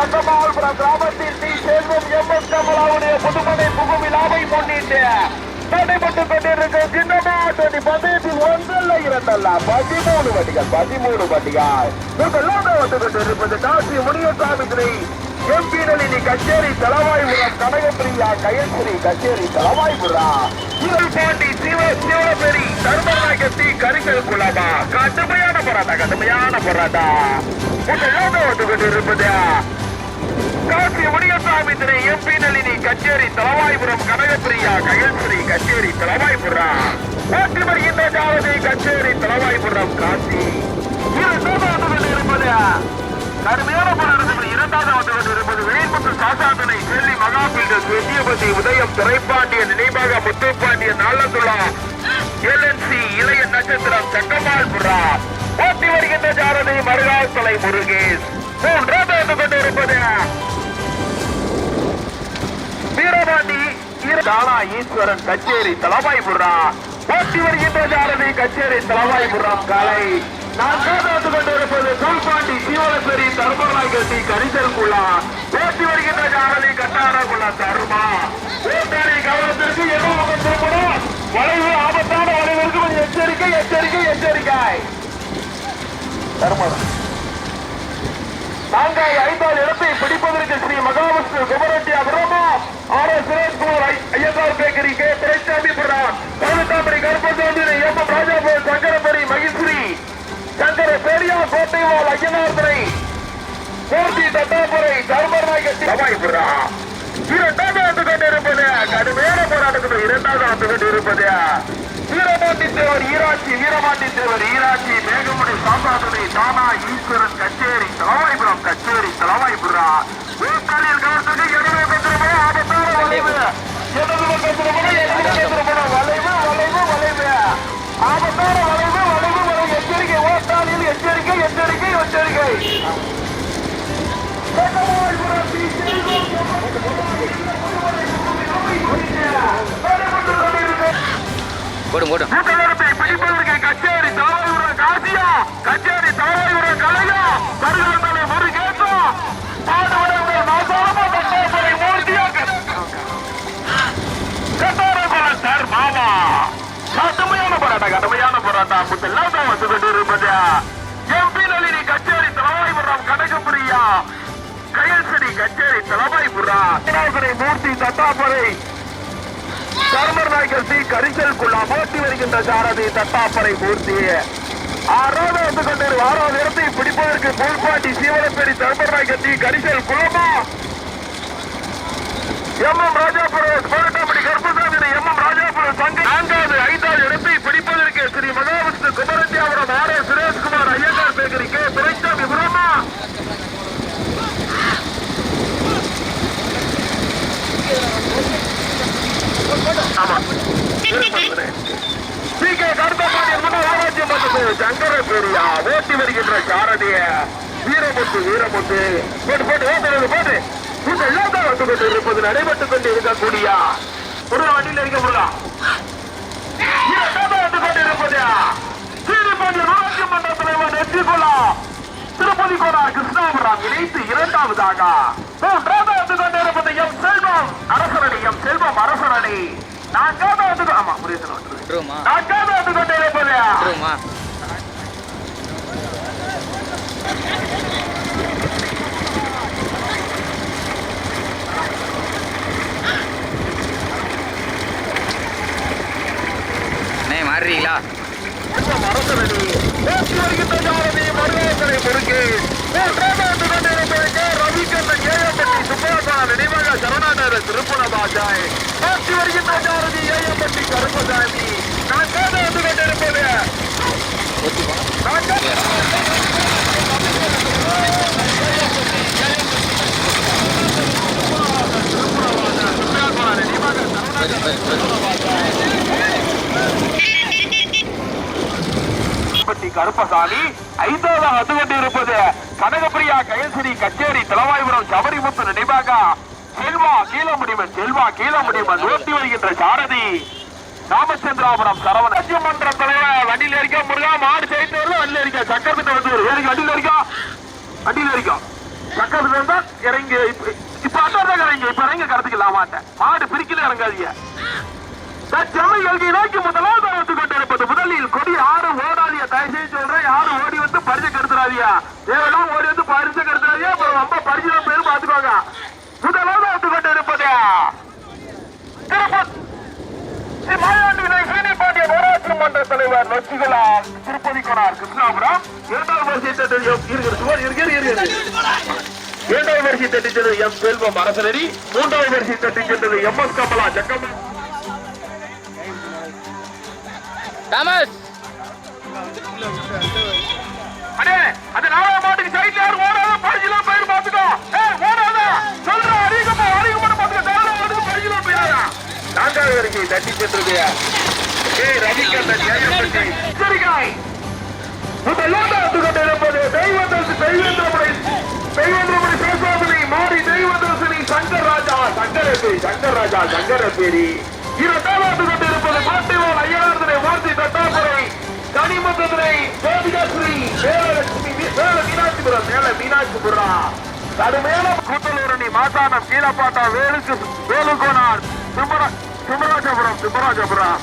வட்டம் கிராமத்தில் T Selvam M S கமலாவுடைய புதுமனை புகுவிழாவை முன்னிட்டு நடைபெற்றுக் கொண்டிருக்கும் சின்னமா தொட்டி பந்தயத்தில் ஒன்றல்ல இரண்டல்ல பதிமூணு வண்டிகள் பதிமூணு வண்டிகள். முதலாக வந்து கொண்டிருப்பது காசி முனியசாமி துறை. எம்பி நளினி கச்சேரி தலவாய்புரம் கனகப்பிரியா கயஸ்ரீ கச்சேரி தலவாய்புரா இவள் பாண்டி சிவ சிவபெரி தர்மநாயகத்தி கரிசல் குலமா கடுமையான போராட்டம் கடுமையான போராட்டா முதலாக வந்து கொண்டிருப்பதா காசி முனியசாமி திரை எம்பி நளினி கச்சேரி தலவாய்புரம் கனகப்பிரியா கயல்ஸ்ரீ கச்சேரி தலவாய்புரா. ஓட்டி வருகின்ற ஜாவதி கச்சேரி தலவாய்புரம் காசி. இரு வந்து இருப்பது கடுமையான போராட்டத்தில் இரண்டாவது வந்து இருப்பது வெளிமுத்து சாசாதனை செல்லி மகா பில்டர்ஸ் விஜயபதி உதயம் துரைப்பாண்டியன் நினைவாக முத்துப்பாண்டியன் நாளந்துள்ளா எல்என்சி இளைய நட்சத்திரம் செங்கமால் புறா. ஓட்டி வருகின்ற ஜாரதி மருகால் முருகேஷ். மூன்றாவது தானா ஈஸ்வரன் கச்சேரி தலவாய்புரா போட்டி வருகின்ற ஜாரதி கச்சேரி தலவாய்புரம் கலை. நான்காவது நான் கொண்டிருப்பது தூள்பாண்டி சீவலப்பேரி தர்மராய் கட்டி கரிசல் குழா போட்டி வருகின்ற ஜாரதி கட்டாரகுள்ள தரும் ஓட்டாரி கவனத்திற்கு எவ்வளவு பக்கம் திரும்பணும் வளைவு ஆபத்தான வளைவிற்கு கொஞ்சம் எச்சரிக்கை எச்சரிக்கை எச்சரிக்கை தர்மம் நாங்கள் ஐந்தாள் இடத்தை பிடிப்பதற்கு ஸ்ரீ மகாவிஷ்ணு குமரட்டி அபிரமா ஆர் எஸ் சுரேஷ்குமார் ஐ- Iyengar bakery K Duraisamypuram Pathinettampadi Karuppasamy M M Rajapuram சங்கரபடி மகிஸ்ரீ சங்கர பெரியா கோட்டைவால் ஐயனார் துறை கோர்த்தி தட்டாபுரை தர்மநாயகத்தி சபாய்புரா இரண்டாவது வந்து கொண்டிருப்பது கடுமையான போராட்டத்தில் இரண்டாவது வந்து கொண்டிருப்பது. வீரமாண்டி தேவர் ஈராட்சி வீரமாண்டி தேவர் ஈராட்சி மேகமுடி சாந்தாதுரை தானா ஈஸ்வரன் கச்சேரி தலவாய்புரம் சார் மாமா. கடுமையான போராட்டம் கடுமையான போராட்டம். முத்தெல்லாம் தான் வந்து கொண்டிருப்பது? எம்பி நளினி கச்சேரி தலைவாய்புரம் கனகப்பிரியா கயல்சடி கச்சேரி தலைவாய்புரா மூர்த்தி தட்டாபுரை. தர்மர் நாயக்கர் சி கரிசல் குள்ளா சாரதி தட்டாப்பறை மூர்த்தி ஆறாவது வந்து கொண்டு ஆறாவது இடத்தை பிடிப்பதற்கு கோல்பாட்டி சீவனப்பேரி தர்மராய் நாயக்கர் கரிசல் குளமா M. M. Rajapuram கோரட்டாம்படி Karuppasamy M. M. Rajapuram சங்கம் நான்காவது ஐந்தாவது இடத்தை பிடிப்பதற்கு Sri Mahavishnu குமரத்தியாபுரம் R. S Sureshkumar Iyengar bakery K. Duraisamy புரமா ஆமா. பிகே கருத்தப்பாண்டியன் முன்னாள் சங்கர ஓட்டி வருகின்ற சாரதிய. வீரமுத்து வீரமுத்து. போட்டு போட்டு ஓட்டுறது போட்டு. இந்த இல்லாத வந்து கொண்டு இருப்பது நடைபெற்றுக் கொண்டு இருக்கக்கூடிய ஒரு வண்டியில் இருக்க முடியலாம் வந்து கொண்டு இருப்பது சீனிப்பாண்டிய ஊராட்சி மன்ற தலைவர் நெற்றிகுலா திருப்பதி கோரா கிருஷ்ணாபுரம் இணைத்து இரண்டாவதாக. மூன்றாவது வந்து கொண்டு இருப்பது எம் செல்வம் அரசரணி எம் செல்வம் அரசரணி நான்காவது வந்து ஆமா முருகேசன் வந்துருது. விட்டுருவோமா? நான்காவது வந்து கொண்டு இருப்பது விட்டுருவோமா? அண்ணே மாறுறீங்களா? அரசரணி ஓட்டி வருகின்ற ஜாரதி மருகாசனை முருகே மூன்றாவது வந்து கொண்டு இருப்பது கே ரவிகண்ணன் ஏஎம்பட்டி சுப்பரசா நினைவாக சரணாநகர திருப்புண பாஜாய் ஓட்டி வருகின்ற ஜாரதி ஏஎம்பட்டி கருப்பசாமி வந்து கொண்டு கருப்பசாமி ஐந்தாவது வந்து கொண்டிருப்பது கனகப்பிரியா கயசிரி கச்சேரி தலவாய்புரம் சபரிமுத்து நினைவாக செல்வா கீழமுடிவன் செல்வா கீழமுடிவன் ஓட்டி வருகின்ற சாரதி. ராமச்சந்திராபுரம் சரவண மன்ற தலைவர் வண்டியில் இருக்க முருகா மாடு சேர்த்து வரல வண்டியில் இருக்க சக்கரத்திட்ட வந்து ஒரு வேலைக்கு வண்டியில் இருக்கா வண்டியில் இருக்கா சக்கரத்துல இருந்தா இறங்கி இப்ப- இப்ப அதான் இறங்கி இப்ப இறங்க கடத்துக்கலாம் மாட்டேன் மாடு பிரிக்கல இறங்காதீங்க. தற்சமயம் எழுதி நோக்கி முதலாவது வந்து கொண்டிருப்பது முதலில் கொடி யாரும் ஓடாதிய தயசை சொல்றேன் யாரும் ஓடி வந்து பரிசை கெடுத்துறாதியா தேவையெல்லாம் ஓடி வந்து பரிசை கெடுத்துறாதியா அப்புறம் ரொம்ப பரிசு பேரும் பாத்துக்கோங்க கொண்டிருப்பது திருப்பதி விநாயகர் சீனி ஊராட்சி மன்ற தலைவர் திருப்பதி கொடார் கிருஷ்ணாபுரம். இரண்டாவது வரிசை தட்டு இருக்கிற சுவர் இருக்கிற இருக்கிற இரண்டாவது வரிசை தட்டி சென்றது எம் செல்வம் அரசனடி. மூன்றாவது வரிசை தட்டி சென்றது M S Kamala Jakkamma. Thomas. அடே அந்த நாலாவது மாட்டுக்கு சைட்ல யாரும் தட்டி சென்றது ஏய் ரவிகண்ணன் ஜெயம்பட்டி சரிகாய் முதலாவது கொண்டிருப்பது தெய்வதர்சி தெய்வேந்திரபுரி தெய்வேந்திரபுரி சேஷாதினி மாறி தெய்வதர்சினி சங்கர் ராஜா சங்கரபேரி சங்கர் ராஜா சங்கரபேரி இரண்டாவது கொண்டிருப்பது பாட்டிவால் ஐயாயிரத்தினை மூர்த்தி தட்டாபுரை கனிமந்தனை ஜோதிகாஸ்ரீ வேலலட்சுமி வேல மீனாட்சிபுரம் மேல மீனாட்சிபுரம் கடுமேல கூத்தலூரணி மாசானம் கீழப்பாட்டா வேலுக்கு வேலுகோனார் சிம்மரா சிம்மராஜபுரம் சிம்மராஜபுரம்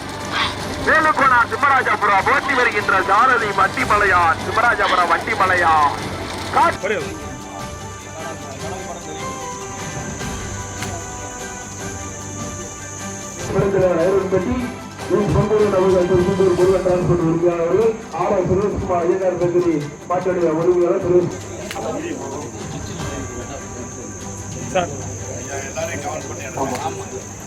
வேலுக்கோனா சிம்மராஜபுரம் போட்டி வருகின்ற சாரதி வண்டிமலையான் சிம்மராஜபுரம் வண்டிமலையான் காட்- பற்றி சொந்தூர் அவர்கள் திருப்பூர் முருகன் டிரான்ஸ்போர்ட் உரிமையாளர்கள் ஆர் ஆர் சுரேஷ்குமார் மாற்றடைய உரிமையாளர் சுரேஷ் இரண்டு